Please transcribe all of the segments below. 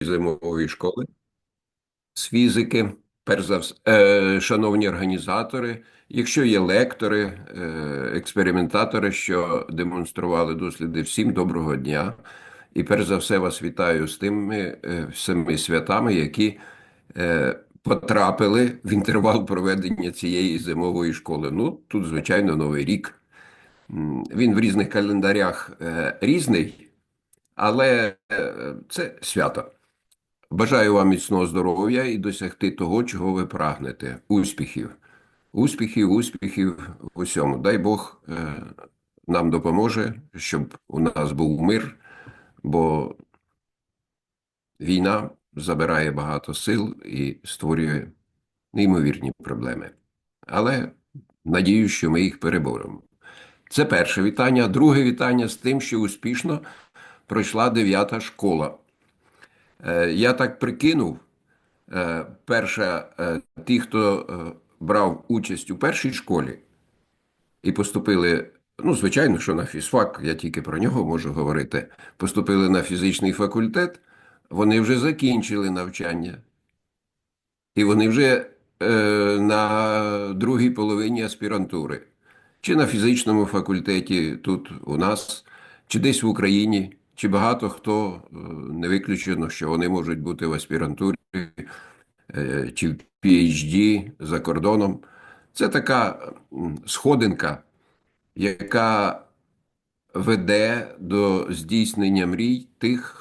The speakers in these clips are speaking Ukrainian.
зимової школи з фізики. Перш за все, е, шановні організатори, якщо є лектори, е, експериментатори, що демонстрували досліди, всім доброго дня. І перш за все вас вітаю з тими е, всіми святами, які е, потрапили в інтервал проведення цієї зимової школи. Ну, тут, звичайно, Новий рік. Він в різних календарях е, різний, але е, це свято. Бажаю вам міцного здоров'я і досягти того, чого ви прагнете. Успіхів. Успіхів, успіхів в усьому. Дай Бог е, нам допоможе, щоб у нас був мир, бо війна забирає багато сил і створює неймовірні проблеми. Але надію, що ми їх переборемо. Це перше вітання. Друге вітання з тим, що успішно пройшла дев'ята школа. Е, Я так прикинув. Е, Перша, е, ті, хто брав участь у першій школі і поступили, ну, звичайно, що на фізфак, я тільки про нього можу говорити, поступили на фізичний факультет, вони вже закінчили навчання. І вони вже е, на другій половині аспірантури. Чи на фізичному факультеті тут у нас, чи десь в Україні, чи багато хто е, не виключено, що вони можуть бути в аспірантурі е, чи в PhD за кордоном. Це така сходинка, яка веде до здійснення мрій тих,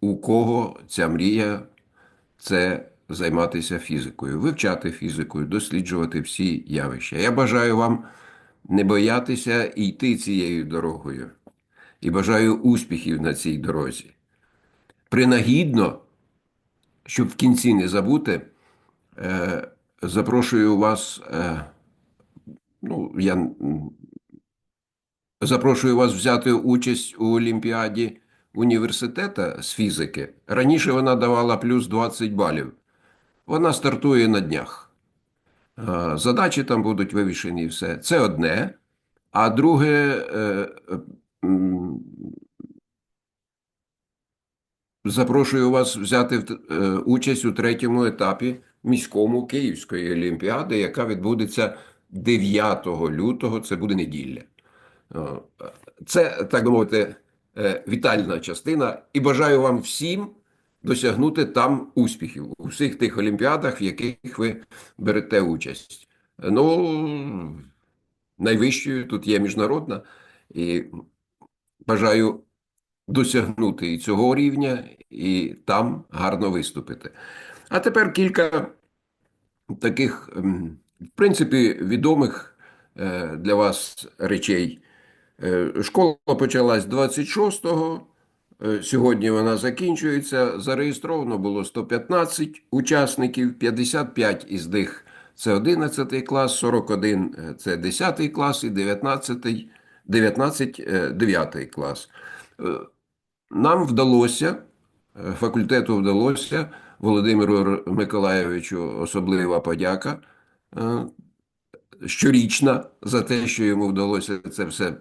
у кого ця мрія це займатися фізикою, вивчати фізикою, досліджувати всі явища. Я бажаю вам не боятися йти цією дорогою. І бажаю успіхів на цій дорозі. Принагідно, щоб в кінці не забути, е, запрошую вас, е, ну, я запрошую вас взяти участь у Олімпіаді університета з фізики. Раніше вона давала плюс 20 балів. Вона стартує на днях. Е, Задачі там будуть вивішені і все. Це одне. А друге, запрошую вас взяти е, участь у третьому етапі міському Київської олімпіади, яка відбудеться 9 лютого, це буде неділя. Е, Це, так би мовити, е, вітальна частина. І бажаю вам всім досягнути там успіхів у всіх тих олімпіадах, в яких ви берете участь. Ну, найвищою тут є міжнародна, і бажаю досягнути і цього рівня, і там гарно виступити. А тепер кілька таких, в принципі, відомих е, для вас речей. Е, Школа почалась 26-го. Е, Сьогодні вона закінчується. Зареєстровано було 115 учасників, 55 із них це 11 клас, 41 – це 10 клас і 19, 19 – 9 клас. Е, Нам вдалося, е, факультету вдалося, Володимиру Миколайовичу особлива подяка е, щорічна за те, що йому вдалося це все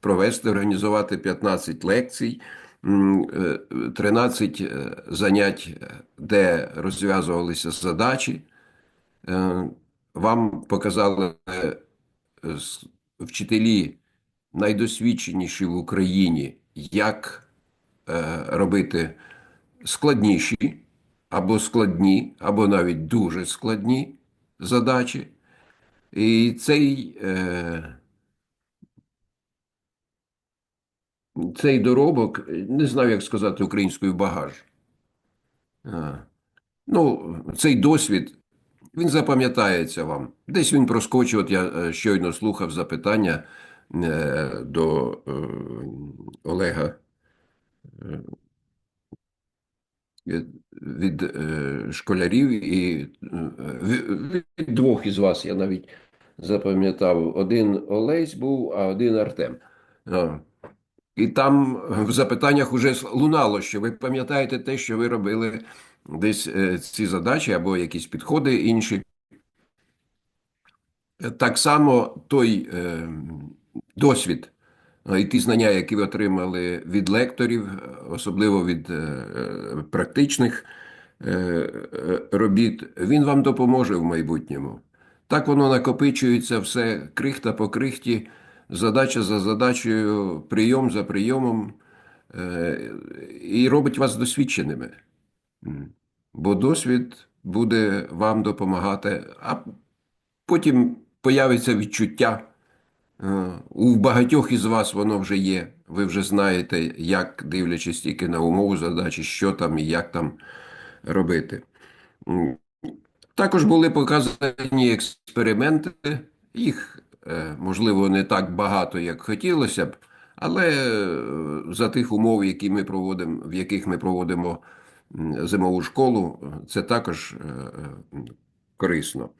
провести, організувати 15 лекцій, е, 13 е, занять, е, де розв'язувалися задачі. Е, Вам показали е, вчителі найдосвідченіші в Україні, як е, робити складніші або складні, або навіть дуже складні задачі. І цей, е, цей доробок, не знаю, як сказати українською багаж. А, Ну, цей досвід, він запам'ятається вам. Десь він проскочив, от я е, щойно слухав запитання е, до е, Олега е, від, е, школярів і е, від, двох із вас я навіть запам'ятав. Один Олесь був, а один Артем. І там в запитаннях уже лунало, що ви пам'ятаєте те, що ви робили десь е, ці задачі або якісь підходи інші. Так само той е, досвід е, і ті знання, які ви отримали від лекторів, особливо від е, практичних е, робіт, він вам допоможе в майбутньому. Так воно накопичується все крихта по крихті, задача за задачею, прийом за прийомом, і робить вас досвідченими. Бо досвід буде вам допомагати, а потім появиться відчуття. У багатьох із вас воно вже є. Ви вже знаєте, як дивлячись тільки на умову задачі, що там і як там робити. Також були показані експерименти. Їх, е, можливо, не так багато, як хотілося б, але е, за тих умов, які ми проводимо, в яких ми проводимо зимову школу, це також е, корисно.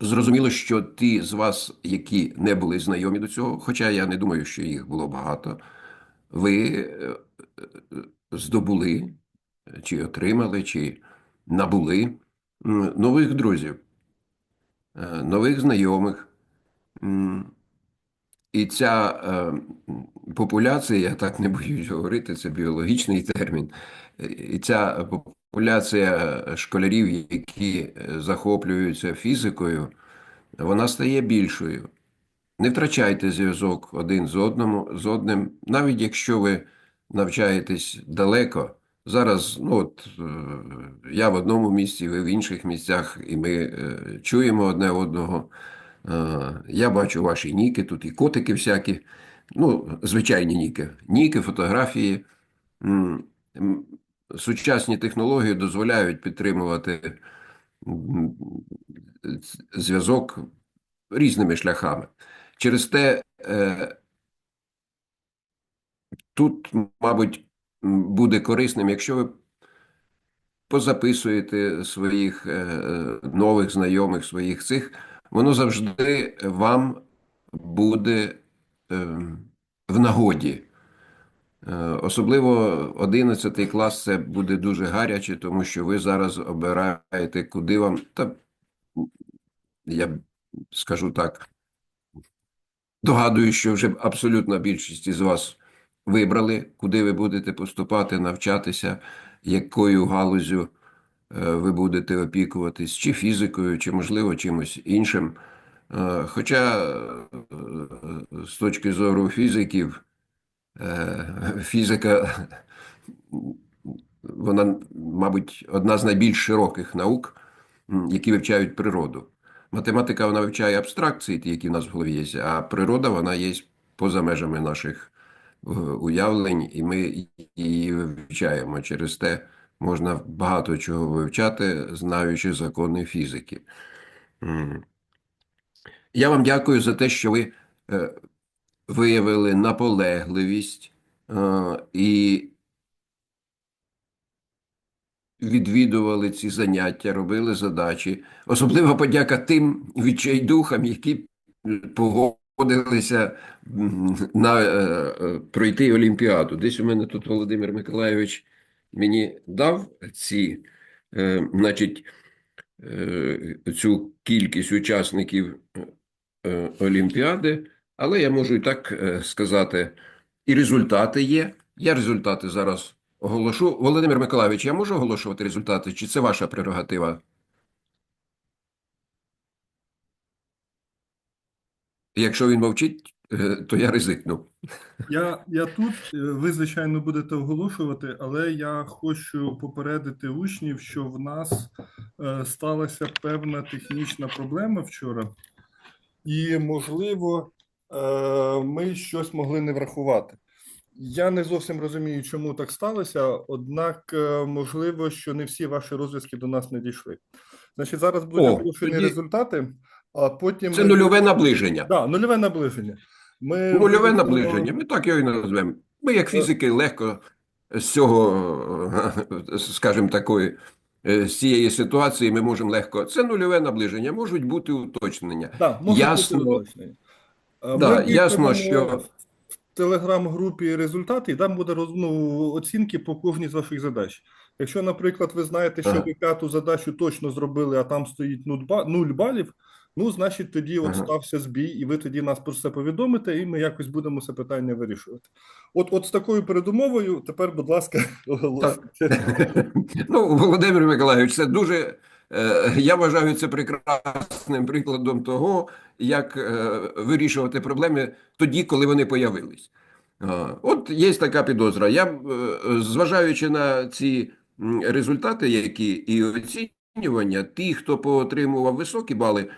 Зрозуміло, що ті з вас, які не були знайомі до цього, хоча я не думаю, що їх було багато, ви е, е, здобули, чи отримали, чи набули нових друзів, е, нових знайомих. І ця популяція, я так не боюсь говорити, це біологічний термін. І ця популяція школярів, які е, захоплюються фізикою, вона стає більшою. Не втрачайте зв'язок один з одному, з одним, навіть якщо ви навчаєтесь далеко. Зараз, ну от е, я в одному місці, ви в інших місцях, і ми е, чуємо одне одного. Я бачу ваші ніки, тут і котики всякі, ну, звичайні ніки, ніки, фотографії. Сучасні технології дозволяють підтримувати зв'язок різними шляхами. Через те е, тут, мабуть, буде корисним, якщо ви позаписуєте своїх е, нових знайомих, своїх цих, воно завжди вам буде е, в нагоді. Е, Особливо 11 клас це буде дуже гаряче, тому що ви зараз обираєте, куди вам, та я скажу так, догадую, що вже абсолютна більшість із вас вибрали, куди ви будете поступати, навчатися, якою галузю е, ви будете опікуватись, чи фізикою, чи, можливо, чимось іншим. Е, Хоча з точки зору фізиків, фізика, вона, мабуть, одна з найбільш широких наук, які вивчають природу. Математика вона вивчає абстракції, ті, які в нас в голові є, а природа вона є поза межами наших е, уявлень, і ми її вивчаємо. Через те можна багато чого вивчати, знаючи закони фізики. Я вам дякую за те, що ви е, виявили наполегливість е, і відвідували ці заняття, робили задачі. Особлива подяка тим відчайдухам, які погодилися на е, е, пройти Олімпіаду. Десь у мене тут Володимир Миколайович мені дав ці, е, значить, е, цю кількість учасників е, Олімпіади, але я можу і так е, сказати, і результати є. Я результати зараз оголошу. Володимир Миколайович, я можу оголошувати результати, чи це ваша прерогатива? Якщо він мовчить, е, то я ризикну. Я, я тут, е, ви, звичайно, будете оголошувати, але я хочу попередити учнів, що в нас сталася певна технічна проблема вчора, і, можливо, ми щось могли не врахувати. Я не зовсім розумію, чому так сталося, однак, е, можливо, що не всі ваші розв'язки до нас не дійшли. Значить, зараз будуть оголошені тоді- результати, а потім Це нульове наближення. Да, нульове наближення. Ми Нульове наближення. Ми так його і назвемо. Ми, як фізики, легко з цього, е, скажімо, такої, е, з цієї ситуації ми можемо легко. Це нульове наближення, можуть бути уточнення. Да, може Ясно. бути уточнення. Е, Да, Ми ясно, що- в телеграм-групі результати, і там буде ну, оцінки по кожній з ваших задач. Якщо, наприклад, ви знаєте, що Ага. ви п'яту задачу точно зробили, а там стоїть нуль балів, Ну, значить, тоді от стався збій, і ви тоді нас про це повідомите, і ми якось будемо це питання вирішувати. От, от з такою передумовою, тепер, будь ласка, оголосуйте. Ну, Володимир Миколайович, це дуже. Е, Я вважаю це прекрасним прикладом того, як е, вирішувати проблеми тоді, коли вони появились. От є така підозра. Я, е, зважаючи на ці результати, які і оцінювання, ті, хто поотримував високі бали,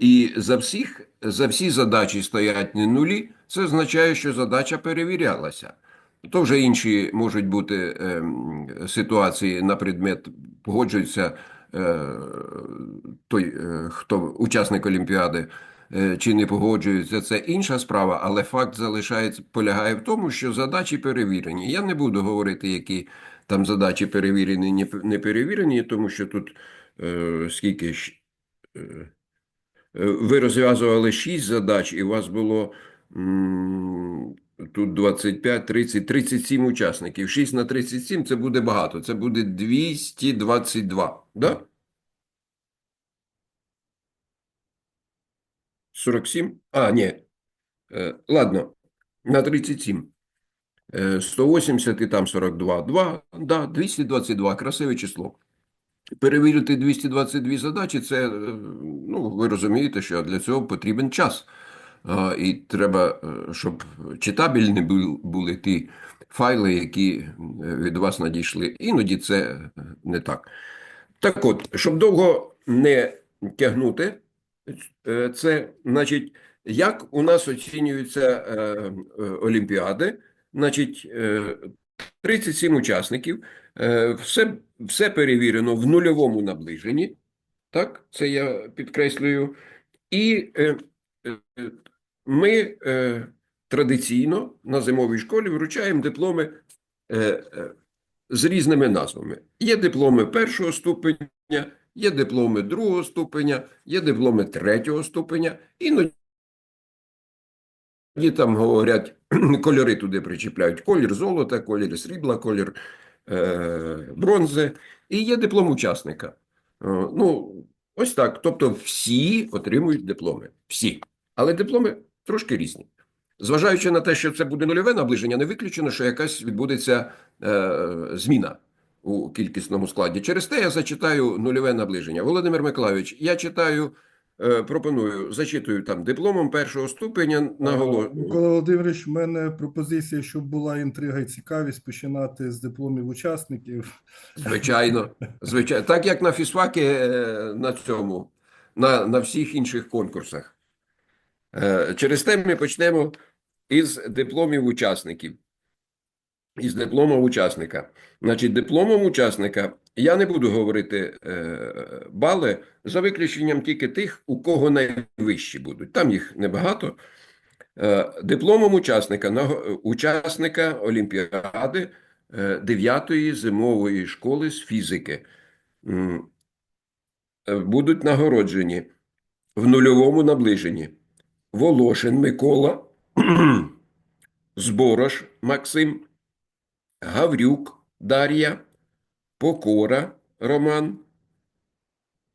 і за всіх, за всі задачі стоять не нулі, це означає, що задача перевірялася. То вже інші можуть бути ем, ситуації на предмет, погоджується е, той, е, хто учасник Олімпіади, е, чи не погоджується, це інша справа, але факт залишається, полягає в тому, що задачі перевірені. Я не буду говорити, які там задачі перевірені, не- перевірені, тому що тут е, скільки ж, е, Е, Ви розв'язували 6 задач, і у вас було м, тут 25, 30, 37 учасників. 6 на 37 це буде багато. Це буде 222. Да? 47? А, ні. Е, Ладно, на 37. Е, 180 і там 42. 2, да, 222. Красиве число. Перевірити 222 задачі, це, е, ну, ви розумієте, що для цього потрібен час. І треба, е, щоб читабельні були ті файли, які е, від вас надійшли. Іноді це не так. Так от, щоб довго не тягнути, е, це, значить, як у нас оцінюються е, е, олімпіади, значить, е, 37 учасників, е, все, все перевірено в нульовому наближенні, так, це я підкреслюю, і е, е, ми е, традиційно на зимовій школі вручаємо дипломи е, е, з різними назвами. Є дипломи першого ступеня, є дипломи другого ступеня, є дипломи третього ступеня, іноді там говорять, кольори туди причіпляють: колір золота, колір срібла, колір е, бронзи, і є диплом учасника. Е, ну, ось так. Тобто всі отримують дипломи. Всі. Але дипломи трошки різні. Зважаючи на те, що це буде нульове наближення, не виключено, що якась відбудеться е, зміна у кількісному складі. Через те я зачитаю нульове наближення. Володимир Миколайович, я читаю, е, пропоную, зачитую там дипломом першого ступеня наголо... Микола Володимирович, в мене пропозиція, щоб була інтрига і цікавість починати з дипломів учасників. Звичайно, звичайно. Так як на фізфакі е, на цьому, на, на всіх інших конкурсах. Е, Через те ми почнемо із дипломів учасників. Із дипломом учасника. Значить, дипломом учасника я не буду говорити е, бали за виключенням тільки тих, у кого найвищі будуть. Там їх небагато. Е, дипломом учасника, наго- учасника Олімпіади 9-ї зимової школи з фізики е, будуть нагороджені в нульовому наближенні Волошин Микола, Зборош Максим, Гаврюк Дар'я, Покора Роман,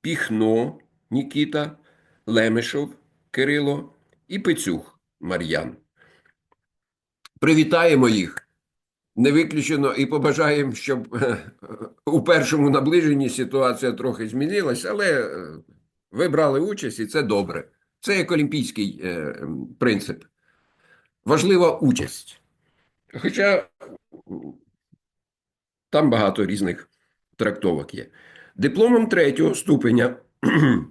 Піхно Нікіта, Лемешов Кирило і Пицюх Мар'ян. Привітаємо їх. Не виключено і побажаємо, щоб е, у першому наближенні ситуація трохи змінилась, але е, ви брали участь, і це добре. Це як олімпійський е, принцип. Важлива участь. Хоча там багато різних трактовок є. Дипломом третього ступеня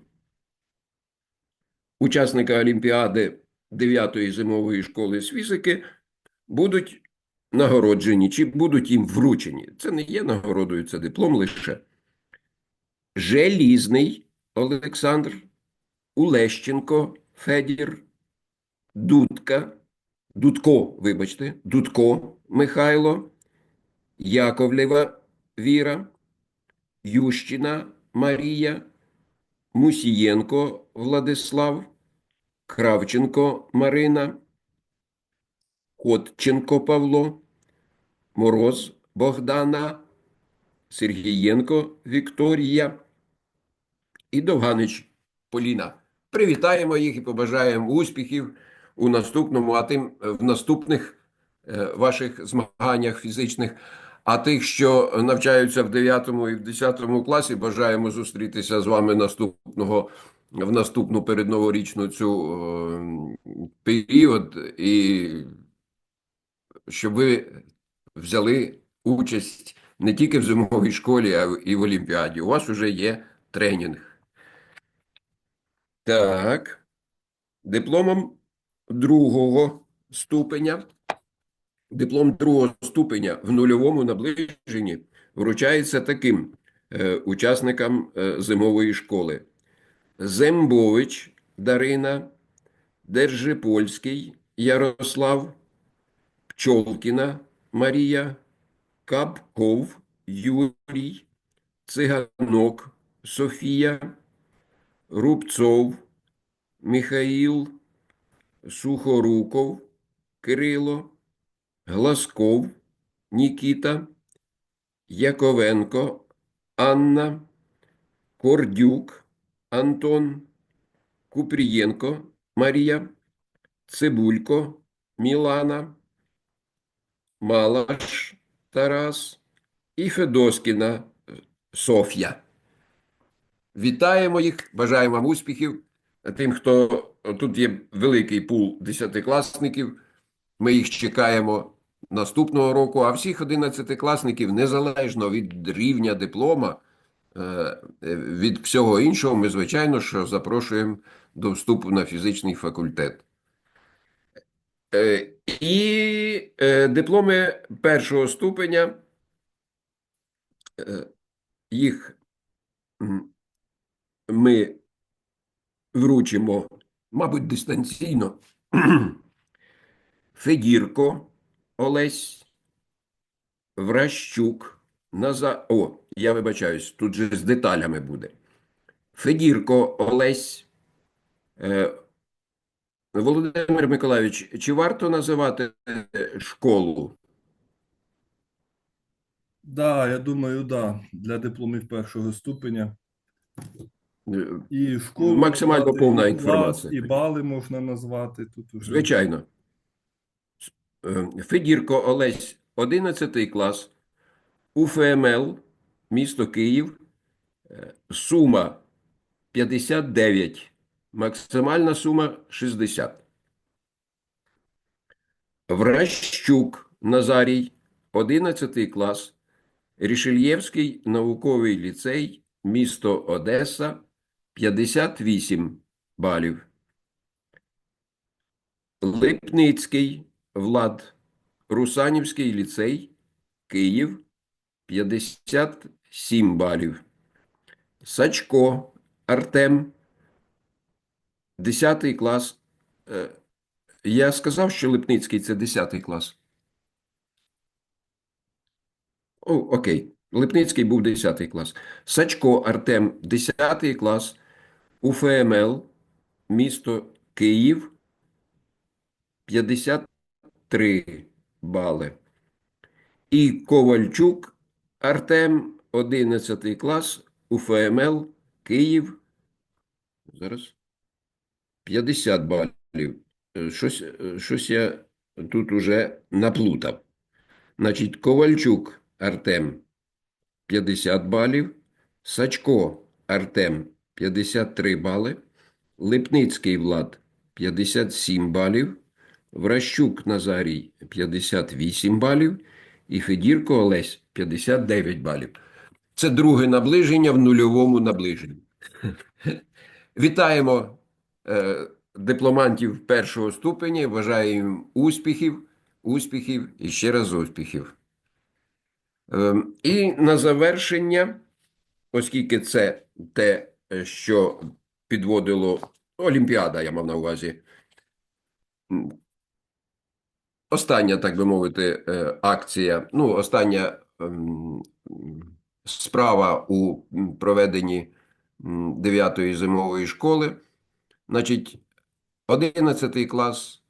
учасника Олімпіади 9-ї зимової школи з фізики будуть нагороджені чи будуть їм вручені. Це не є нагородою, це диплом лише. Желізний Олександр, Улещенко Федір, Дудка, Дудко, вибачте, Дудко Михайло, Яковлєва Віра, Ющина Марія, Мусієнко Владислав, Кравченко Марина, Котченко Павло, Мороз Богдана, Сергієнко Вікторія і Довганич Поліна. Привітаємо їх і побажаємо успіхів у наступному, а тим в наступних е, ваших змаганнях фізичних. А тих, що навчаються в 9 і в 10 класі, бажаємо зустрітися з вами наступного в наступну передноворічну цю е, період, і щоб ви взяли участь не тільки в зимовій школі, а і в Олімпіаді. У вас вже є тренінг. Так. Дипломом другого ступеня. Диплом другого ступеня в нульовому наближенні вручається таким е, учасникам е, зимової школи: Зембович Дарина, Держипольський Ярослав, Пчолкіна Марія, Капков Юрій, Циганок Софія, Рубцов Михаїл, Сухоруков Кирило, Гласков Нікіта, Яковенко Анна, Кордюк Антон, Купрієнко Марія, Цибулько Мілана, Малаш Тарас і Федоскіна Софія. Вітаємо їх, бажаємо вам успіхів. Тим, хто тут є великий пул десятикласників, ми їх чекаємо наступного року. А всіх одинадцятикласників, незалежно від рівня диплома, е, від всього іншого, ми, звичайно, що запрошуємо до вступу на фізичний факультет. Е, І е, дипломи першого ступеня, їх ми вручимо, мабуть, дистанційно. Федірко Олесь, Вращук, Наза... О, я вибачаюсь, тут же з деталями буде. Федірко Олесь. Е, Володимир Миколайович, чи варто називати е, школу? Да, я думаю, да, для дипломів першого ступеня. Е, І школу Максимально назвати, повна і інформація. І бали можна назвати тут уже. Звичайно. Е, Федірко Олесь, 11 клас, УФМЛ, місто Київ, Е, сума 59, максимальна сума 60. Вращук Назарій, 11 клас, Рішельєвський науковий ліцей, місто Одеса, 58 балів. Липницький Влад, Русанівський ліцей, Київ, 57 балів. Сачко Артем, 10 клас. Е, Я сказав, що Липницький це 10 клас. О, окей. Липницький був 10 клас. Сачко Артем, 10 клас. УФМЛ, місто Київ, 53 бали. І Ковальчук Артем, 11 клас, УФМЛ, Київ. Зараз. 50 балів. Е, Щось, е, щось я тут уже наплутав. Значить, Ковальчук Артем 50 балів, Сачко Артем 53 бали, Липницький Влад 57 балів, Вращук Назарій 58 балів і Федірко Олесь 59 балів. Це друге наближення в нульовому наближенні. Вітаємо е, дипломантів першого ступеня, їм успіхів, успіхів і ще раз успіхів. Ем, І на завершення, оскільки це те, що підводило Олімпіада, я мав на увазі. Остання, так би мовити, е, акція, ну, остання ем, справа у проведенні 9-ї зимової школи. Значить, 11 клас.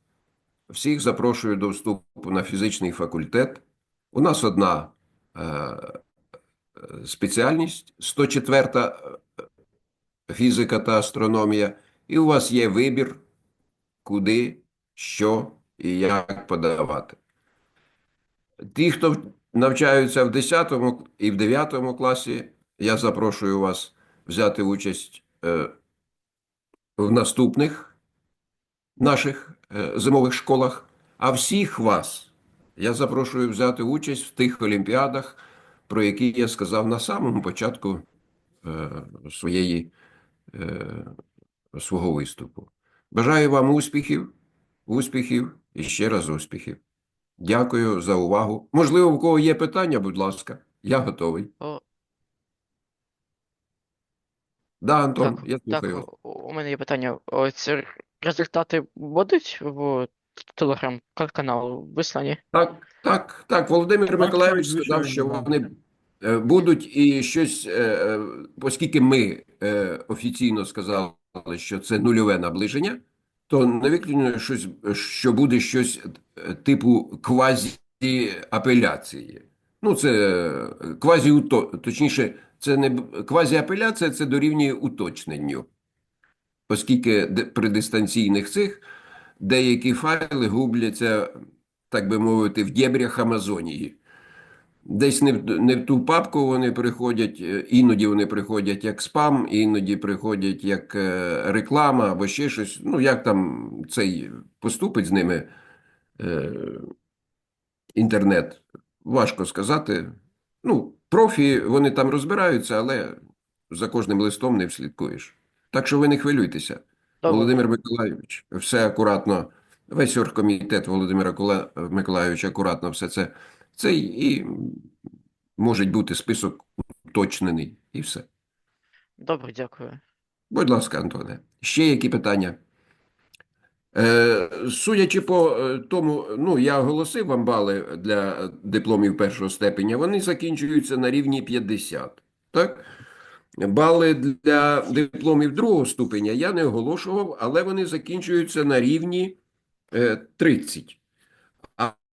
Всіх запрошую до вступу на фізичний факультет. У нас одна е, е, спеціальність 104 фізика та астрономія, і у вас є вибір, куди, що і як подавати. Ті, хто навчаються в 10 і в 9 класі, я запрошую вас взяти участь е, в наступних наших е, зимових школах. А всіх вас я запрошую взяти участь в тих олімпіадах, про які я сказав на самому початку е, своєї, свого виступу. Бажаю вам успіхів, успіхів і ще раз успіхів. Дякую за увагу. Можливо, у кого є питання, будь ласка, я готовий. О, Да, Антон, так, я слухаю вас. у у мене є питання. Р- результати будуть в телеграм-каналу вислані? Так, так, так. Володимир Так, Миколайович так, сказав, що вони е, будуть і щось, е, е, оскільки ми е, офіційно сказали, що це нульове наближення, то не щось, що буде щось е, типу квазі-апеляції. Ну, це е, квазі точніше, це не квазі-апеляція, це дорівнює уточненню. Оскільки при дистанційних цих деякі файли губляться, так би мовити, в дєбрях Амазонії. Десь не в, не в ту папку вони приходять, е, іноді вони приходять як спам, іноді приходять як е, реклама або ще щось. Ну, як там цей поступить з ними е, інтернет, важко сказати. Ну, профі, вони там розбираються, але за кожним листом не вслідкуєш. Так що ви не хвилюйтеся. Добре. Володимир Миколайович, все акуратно, весь оргкомітет Володимира Миколайовича акуратно все це. Це і може бути список уточнений, і все. Добре, дякую. Будь ласка, Антоне, ще які питання? Е, судячи по е, тому, ну, я оголосив вам бали для дипломів першого степеня, вони закінчуються на рівні 50, так? Бали для дипломів другого ступеня я не оголошував, але вони закінчуються на рівні е, 30.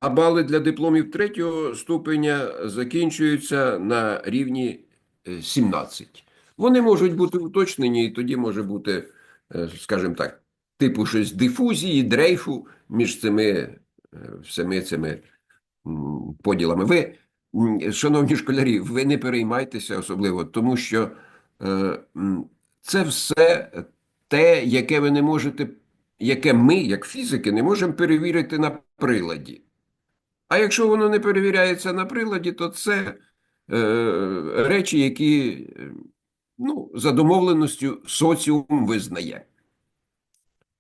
А, бали для дипломів третього ступеня закінчуються на рівні е, 17. Вони можуть бути уточнені, і тоді може бути, е, скажімо так, типу щось дифузії, дрейфу між цими е, всіми цими поділами. Ви, шановні школярі, ви не переймайтеся особливо, тому що е, це все те, яке ви не можете, яке ми, як фізики, не можемо перевірити на приладі. А якщо воно не перевіряється на приладі, то це е, речі, які е, ну, за домовленістю соціум визнає.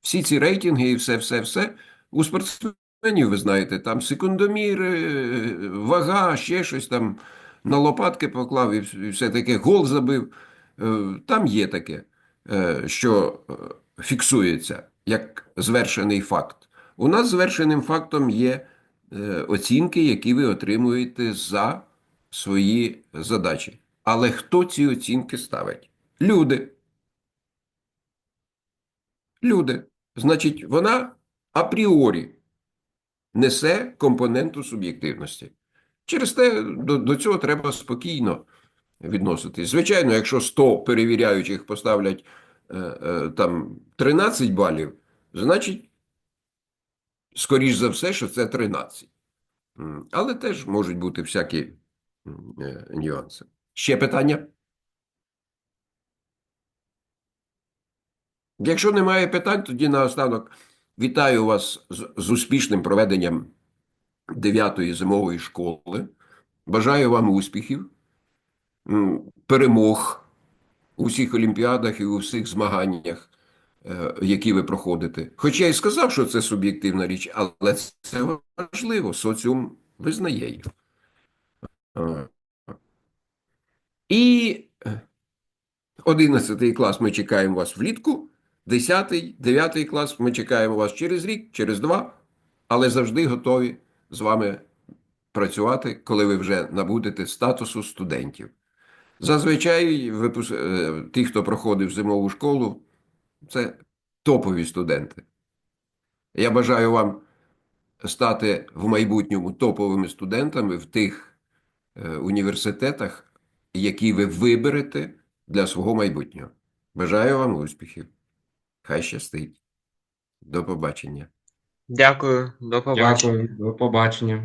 Всі ці рейтинги і все, все, все у спортсменів, ви знаєте, там секундомір, е, вага, ще щось там на лопатки поклав і все таке, гол забив. Е, Там є таке, що фіксується як звершений факт. У нас звершеним фактом є оцінки, які ви отримуєте за свої задачі. Але хто ці оцінки ставить? Люди. Люди. Значить, вона апріорі несе компоненту суб'єктивності. Через те до, до цього треба спокійно відноситись. Звичайно, якщо 100 перевіряючих поставлять е, е, там 13 балів, значить, скоріш за все, що це 13. М, Але теж можуть бути всякі е, нюанси. Ще питання? Якщо немає питань, тоді наостанок вітаю вас з, успішним проведенням 9-ї зимової школи. Бажаю вам успіхів, перемог у всіх олімпіадах і у всіх змаганнях, які ви проходите. Хоча я і сказав, що це суб'єктивна річ, але це важливо. Соціум визнає їх. Е, І 11 клас ми чекаємо вас влітку, 10, 9 клас ми чекаємо вас через рік, через два, але завжди готові з вами працювати, коли ви вже набудете статусу студентів. Зазвичай е, ті, хто проходив зимову школу, це топові студенти. Я бажаю вам стати в майбутньому топовими студентами в тих е, університетах, які ви виберете для свого майбутнього. Бажаю вам успіхів. Хай Хай щастить. До побачення. Дякую, до побачення. Дякую, до побачення.